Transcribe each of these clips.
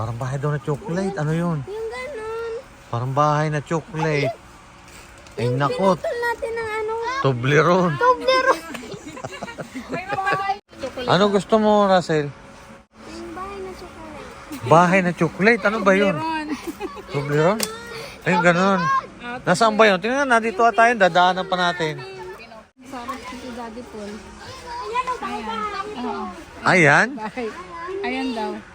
Parang bahay daw na chocolate. Ano yun? Yung ganon. Parang bahay na chocolate. Ay nako, Pinutol natin ng ano. Toblerone. Toblerone. Ano gusto mo, Russell? Yung bahay na chocolate. Bahay na chocolate. Ano ba yun? Toblerone? Ay, ganun. Nasaan ba yun? Tingnan na, dito at tayo. Dadaanan pa natin. Sarap si Daddy Paul. Ayan o, bahay Oo. Ayan. Ayan daw.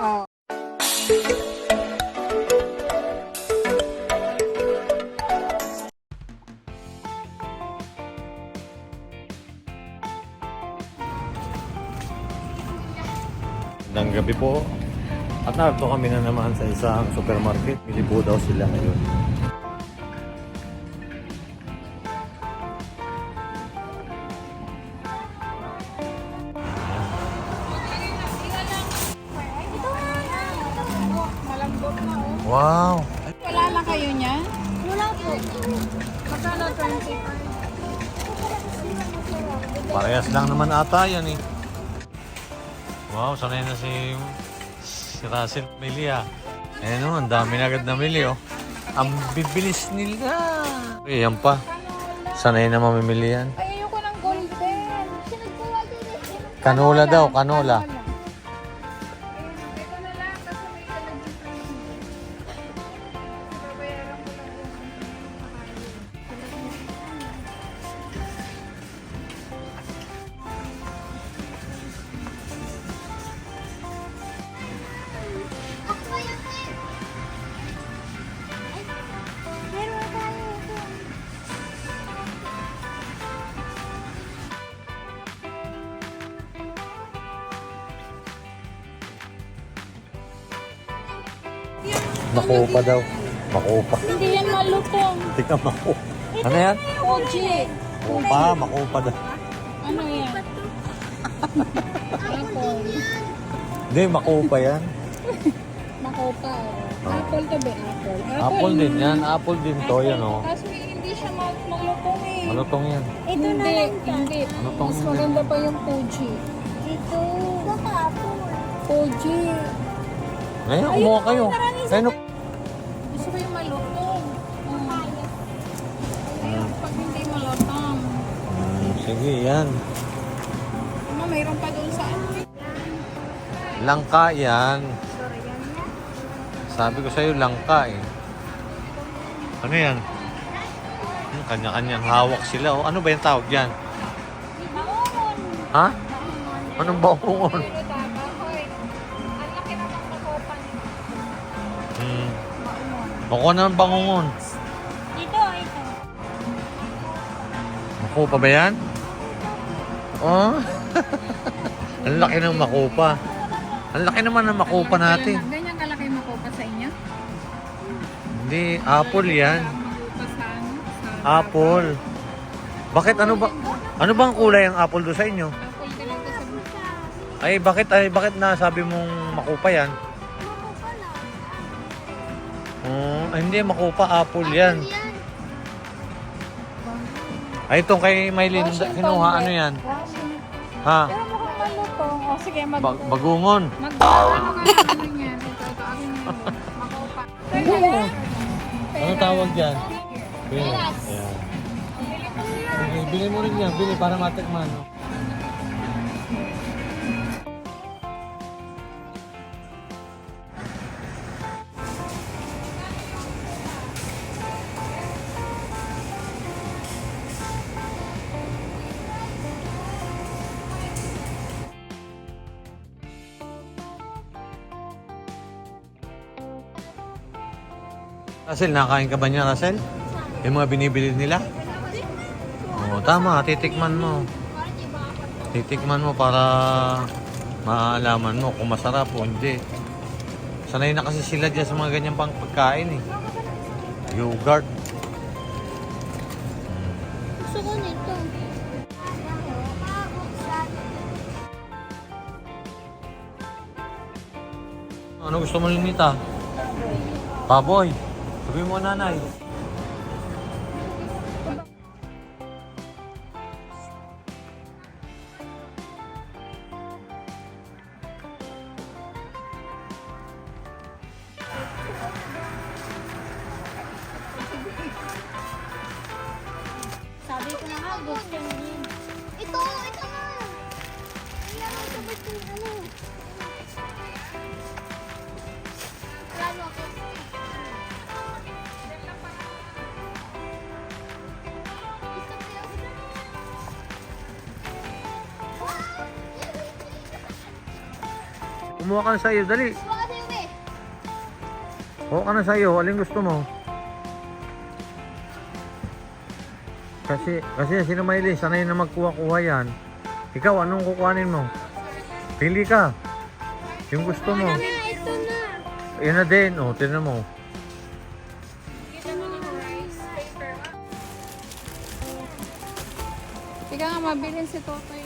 Oo. Magandang gabi po. At narito kami na naman sa isang supermarket. Bili po daw sila ngayon. Wow! Wala na kayo niyan? Wala po. Magkano 25? Parehas lang naman ata yan eh. Wow, sanay na si, si Russell Melia. Ayan o, ang dami na agad namili oh. Ang bibilis nila. Eh, yan pa. Sanay na mamimili yan. Ay, ayoko ng golden. Eh. Kanola daw, kanola. Ito Makupa daw. Makupa. Hindi yan malutong. Tika mako. Ano yan? Oji. Makupa, makupa daw. Ano yan? Apple. Hindi, makupa yan. Makopa. Oh. Apple to be apple. Apple din yan. Apple din to. Yan o. Kaso hindi siya mal- malutong eh. Malutong yan. Ito na hindi, lang ta. hindi. Malutong Mas yan. maganda pa yung Fuji. Ito. Ito kapon. Fuji. Ngayon, kumuha kayo. Ayun, oh. Ko yung malutong. Mm. Ayun, pag hindi malutong. Hmm, sige, yan. Ama, mayroon pa doon sa ano. Langka yan. Sabi ko sa'yo, langka eh. Ano yan? Hmm, Kanya-kanyang hawak sila. Oh. Ano ba yung tawag yan? Baon. Ha? Anong baungon? Bako na ng bangungon. Ito, ito. Makupa ba yan? Oh? Ang laki ng makupa. Ang laki naman ng makupa natin. Ganyan kalaki makopa sa inyo? Hindi, apple yan. Apple. Bakit ano ba? Ano bang kulay ang apple do sa inyo? Ay, bakit ay bakit nasabi mong makupa yan? Oh, ay, hindi makupa apple yan. Ay, itong kay Maylin kinuha ano yan? Ha? Pero mukhang malutong. O sige, mag... Bag bagungon. Mag... Ano ka ano yan? Ito, ito. Akin makopa. Ano tawag dyan? Bili. Ayan. Sige, bili mo rin yan. Bili para matikman. no? Russell, nakain ka ba niya, Russell? Yung mga binibili nila? Oo, tama. Titikman mo. Titikman mo para maalaman mo kung masarap o hindi. Sanay na kasi sila dyan sa mga ganyang pang pagkain eh. Yogurt. Gusto ko nito. Ano gusto mo linita? Baboy. Sabi mo. Kumuha ka na sa'yo, dali. Kuha ka na sa'yo, alin gusto mo? Kasi, kasi si Maylin, sanay na magkuha-kuha yan. Ikaw, anong kukuhanin mo? Pili ka. Yung gusto mo. Ito na. Yan na din. O, tinan mo. Ika nga, mabilin si Totoy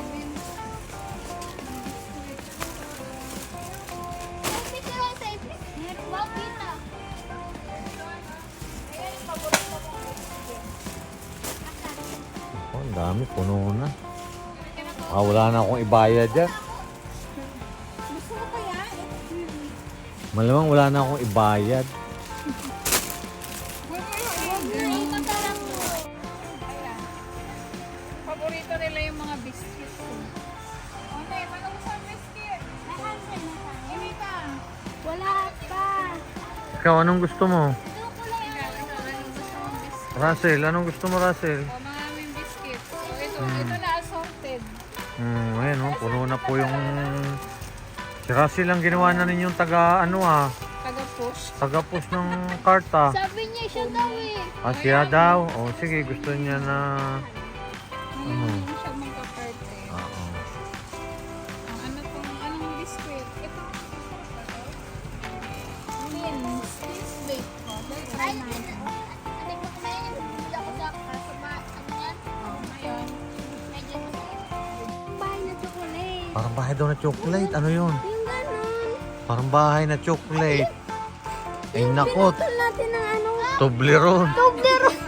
Ah, wala na akong ibayad yan. Gusto mo kaya? Malamang wala na akong ibayad. Paborito nila yung mga biscuits ko. Okay, paano sa biscuit? Nakansel na ka. Wala pa. Ikaw, anong gusto mo? Ito ko lang biscuit? Russell, anong gusto mo, Russell? Puno na po yung... Si Russell ang ginawa na ninyong taga, ano ah, Taga-push. taga-post ng karta. Sabi niya siya daw eh. Ah, siya daw. O, sige, gusto niya na... bahay daw na chocolate. Ano yun? Yung. Parang bahay na chocolate. Ay, nakot. Natin ng ano. Toblerone. Toblerone.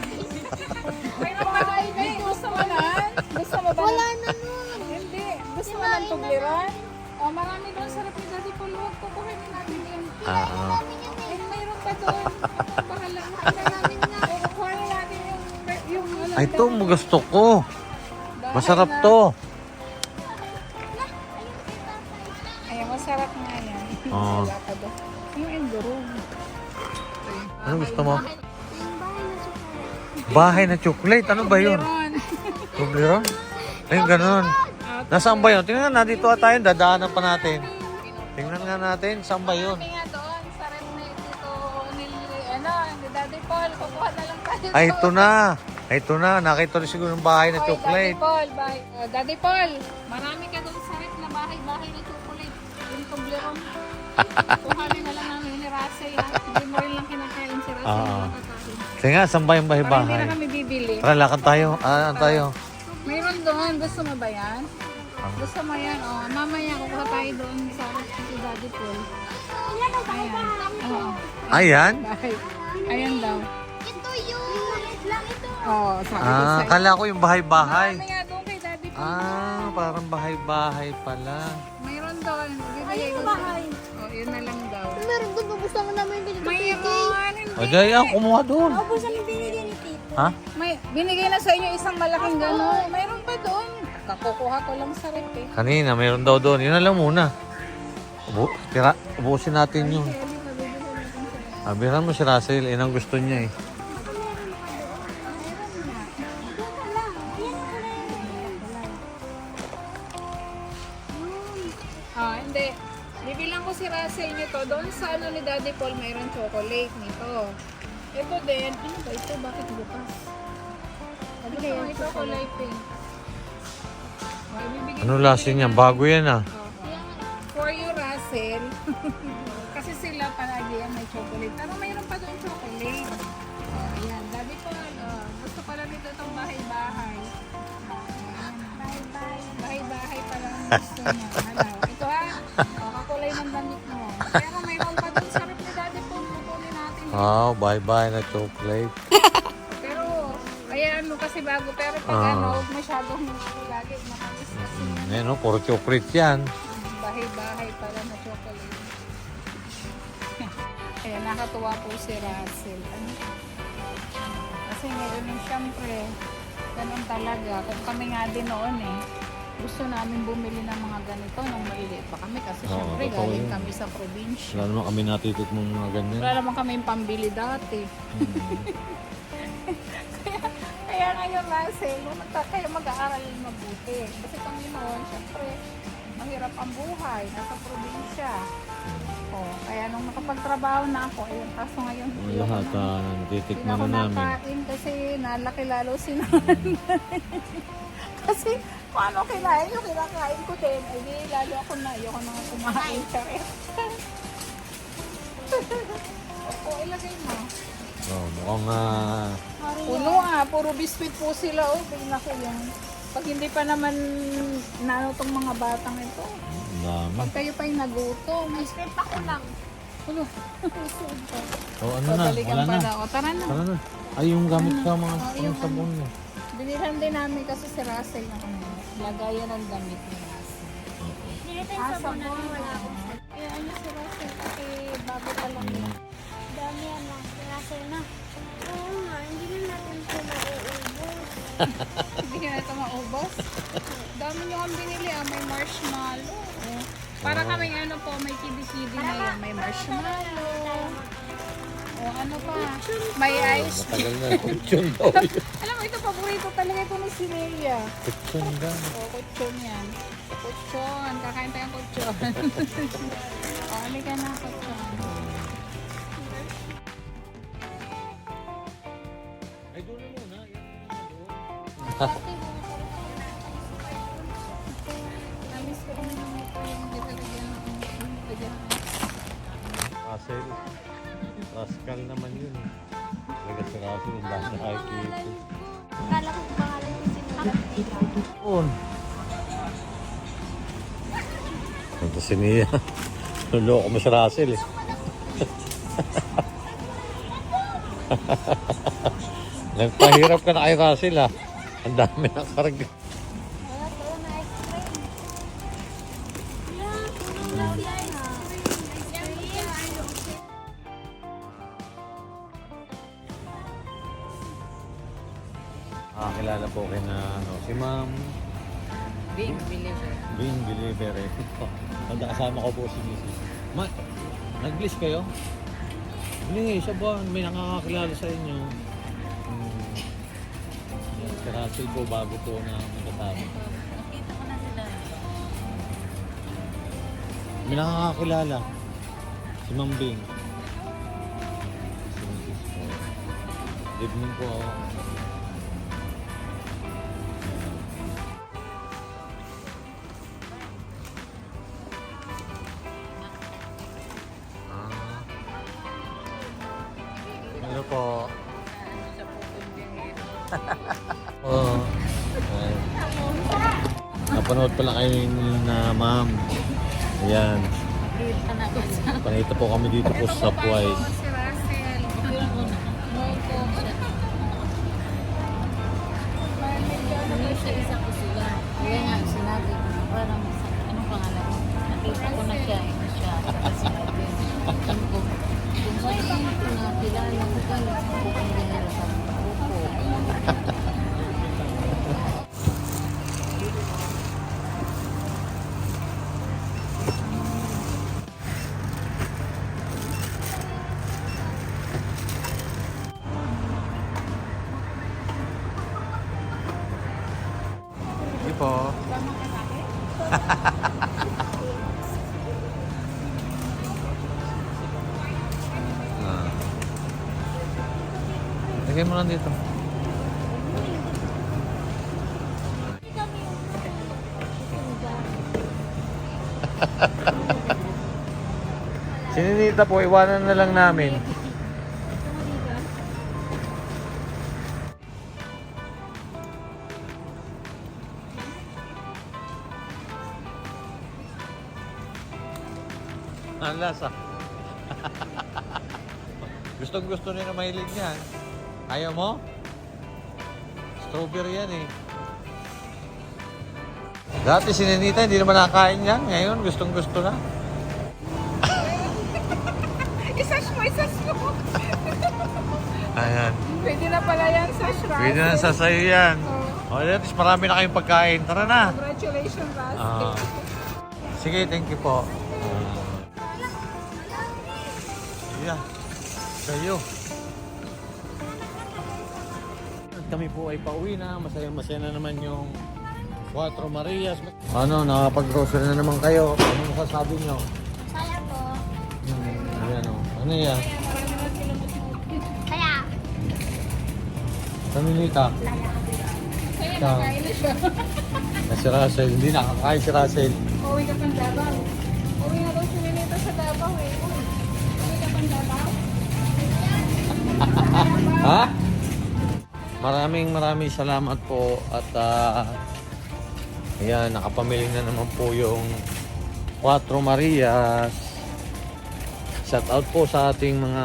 Mayroon ka na ibig. Gusto mo na? Gusto mo ba? Wala na nun. Hindi. Gusto mo ng tugliran? O, marami doon sarap ni Daddy Paul. Huwag kukuhanin natin yun. Ah, ah. Eh, mayroon pa doon. Bahala. Kaya namin nga. Eh, kukuhanin natin yung... yung ano, Ay, ito mo gusto ko. Masarap na- to. Ano gusto mo? Bahay na chocolate. Bahay na. Ano ba yun? Toblerone? Ay, ganun. Nasaan ba yun? Tingnan nga, dito tayo. Dadaanan pa natin. Tingnan nga natin. Saan ba yun? Kami nga doon sa rep na dito ni, ano, ni Daddy Paul. Kukuha na lang tayo Ay, doon. ito na. Ay, ito na. Nakita rin siguro ng bahay na chocolate. Daddy Paul, bye. Oh, Daddy Paul, marami ka doon sa rep na bahay-bahay na chocolate. Yung Toblerone. Kuhanin na lang namin ni Russell. ha? Hindi mo rin lang Russell. Oo. nakakain. Sige nga, saan ba yung Para hindi bahay-bahay? na kami bibili. Tara, lakad tayo. Ah, ano tayo? Mayroon doon. Gusto mo ba yan? Ah. Gusto mo yan? Oh, mamaya kukuha tayo doon sa si Daddy Paul. Ayan. Oo. Ayan. Bahay. Ayan daw. Ito yung maliit lang ito. Oo, sabi ko Ah, sa'yo. kala ko yung bahay-bahay. Mamaya doon kay Daddy Paul. Ah, parang bahay-bahay pala. Mayroon doon. Bibigay ko bahay. Oh, yun na lang gusto mo namin binigay Mayroon. Hindi. O, dahil ah, kumuha doon. Ubus namin binigay ni Tito. Ha? May, binigay na sa inyo isang malaking gano'n. Mayroon pa doon. Kakukuha ko lang sa rep eh. Kanina, mayroon daw doon. Yun na lang muna. Ubu tira, ubusin natin yun. Abiran mo si Russell. Yan ang gusto niya eh. Ano Paul, mayroon chocolate nito. Ito din. Ano ba ito? Bakit bukas? Ano ba ito? Kulay pink. Ibibigay Ano lasa niya? Bago yan ah. Oh. For you, Russell. Kasi sila palagi yan may chocolate. Pero mayroon pa doon chocolate. Oh, ayan. Daddy Paul, oh, gusto pala nito itong bahay-bahay. Ayan. Bahay-bahay pala ang gusto niya. Bye-bye na chocolate. Pero, ayan mo kasi bago. Pero pag Ah. ano, huwag masyadong lagi makamis kasi. Mm, yan oh, puro chocolate yan. Bahay-bahay pala na chocolate. Kaya nakatuwa po si Russell. Ano? Kasi ngayon yung syempre, Ganun talaga. Kung kami nga din noon eh, gusto namin bumili ng mga ganito nung maliliit pa kami kasi Oo, syempre totoo galing yun. kami sa probinsya. Wala naman kami natitik mong mga ganyan. Wala naman kami pambili dati. Hmm. Kaya ngayon, Russell, pumunta kayo mag-aaral mabuti. Kasi kami noon, syempre, mahirap ang buhay, nasa probinsya. Oh, kaya nung nakapagtrabaho na ako, ayun, kaso ngayon, Ang hindi lahat ako na- ah, hindi natitikman na ako na namin. nakain kasi nalaki lalo si nanay. kasi kung ano kinain yung kinakain ko din, ay di lalo ako na, ayoko na kumain. Charot. Opo, ilagay mo. Oh, mukhang ah, Puno ah, puro biscuit po sila. Oh, tingnan ko yung... Pag hindi pa naman nano tong mga batang ito. ang dami. Pag kayo pa yung nagutom. Ice cream pa ko lang. Puno. Oh, ano na? Babalikan Wala pa na. O, tara na. Tara na. Ay, yung gamit ka mga Oh, yung sabon mo. Binilhan din namin kasi si Russell na ano, lagayan ng damit ni Russell. Dito Ah, yung sabon na sabon. wala akong Eh, ano si Russell kasi bago pa lang yan. Dami yan lang. Kaya na. Oo nga, hindi na natin ito mauubos. Hindi na ito maubos. Dami nyo ang binili ah, may marshmallow. Para kaming ano po, may kidi-kidi na yan. May marshmallow. Ano pa? May ice Matagal na. Kutsyon daw yun. Alam mo, ito paborito talaga ito ni Sinelia. Kutsyon daw. O, kutsyon yan. Kutsyon. Kakain tayong kutsyon. o, halika na, kutsyon. Ay, doon na muna. Namiss Rascal naman yun. Talaga si Russell, ang dami nakikita. Akala ko pangalan ko nila. On. Ito si Nia. Nuloko mo si Russell eh. Nagpahirap ka na kay Russell ah. Ang dami na karga. Nag-bliss kayo? Hindi, sa buwan. May nakakakilala sa inyo. Hmm. Yan, Si Russell po bago po na magkatama. Nakita ko na sila. May nakakakilala. Si Ma'am Bing. Good evening po. Hello po. Sa putong biyahero. Oo. Ay. Napanood pala kayo ni na ma'am. Ayan. Panita po kami dito po sa. Ano mo? Nakita ko na siya, ina siya. Sinabi. Sabi ko, kung 更。Mo lang dito. Sininita po, iwanan na lang namin. Ang lasa. Gustong gusto nila mahilig yan. Ayaw mo? Strawberry yan eh. Dati si Nenita hindi naman nakakain yan. Ngayon gustong gusto na. Isash mo, isash mo. Ayan. Pwede na pala yan sa shrub. Pwede na sa sayo yan. Oh, at least marami na kayong pagkain. Tara na. Congratulations, Russell. Ah. sige, thank you po. Yeah. Kayo. Kami po ay pauwi na. Masaya-masaya na naman yung Cuatro Marias. Ano, nakapag-grocery na naman kayo. Ano masasabi nyo? Kaya po. Hmm, ayan o. Ano yan? Ikaw. nakain na siya. Na si Russell. Hindi nakakain si Russell. Uwi ka pang Davao. Uwi na daw si Ninita sa Davao eh. Uwi ka pang Davao. Ha? Maraming maraming salamat po at ah, ayan, nakapamili na naman po yung Cuatro Marias. Shout out po sa ating mga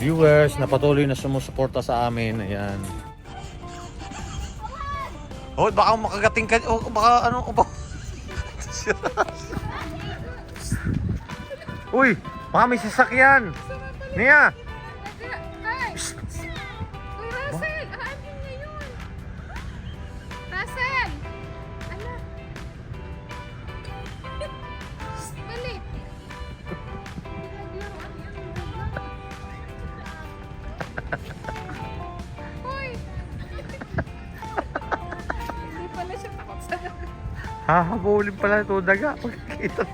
viewers na patuloy na sumusuporta sa amin. Ayan. Oh, baka makagating ka. Oh, baka ano. Oh, baka... Uy, baka may sasakyan. Nia! Hahabulin pala ito daga. Pagkikita.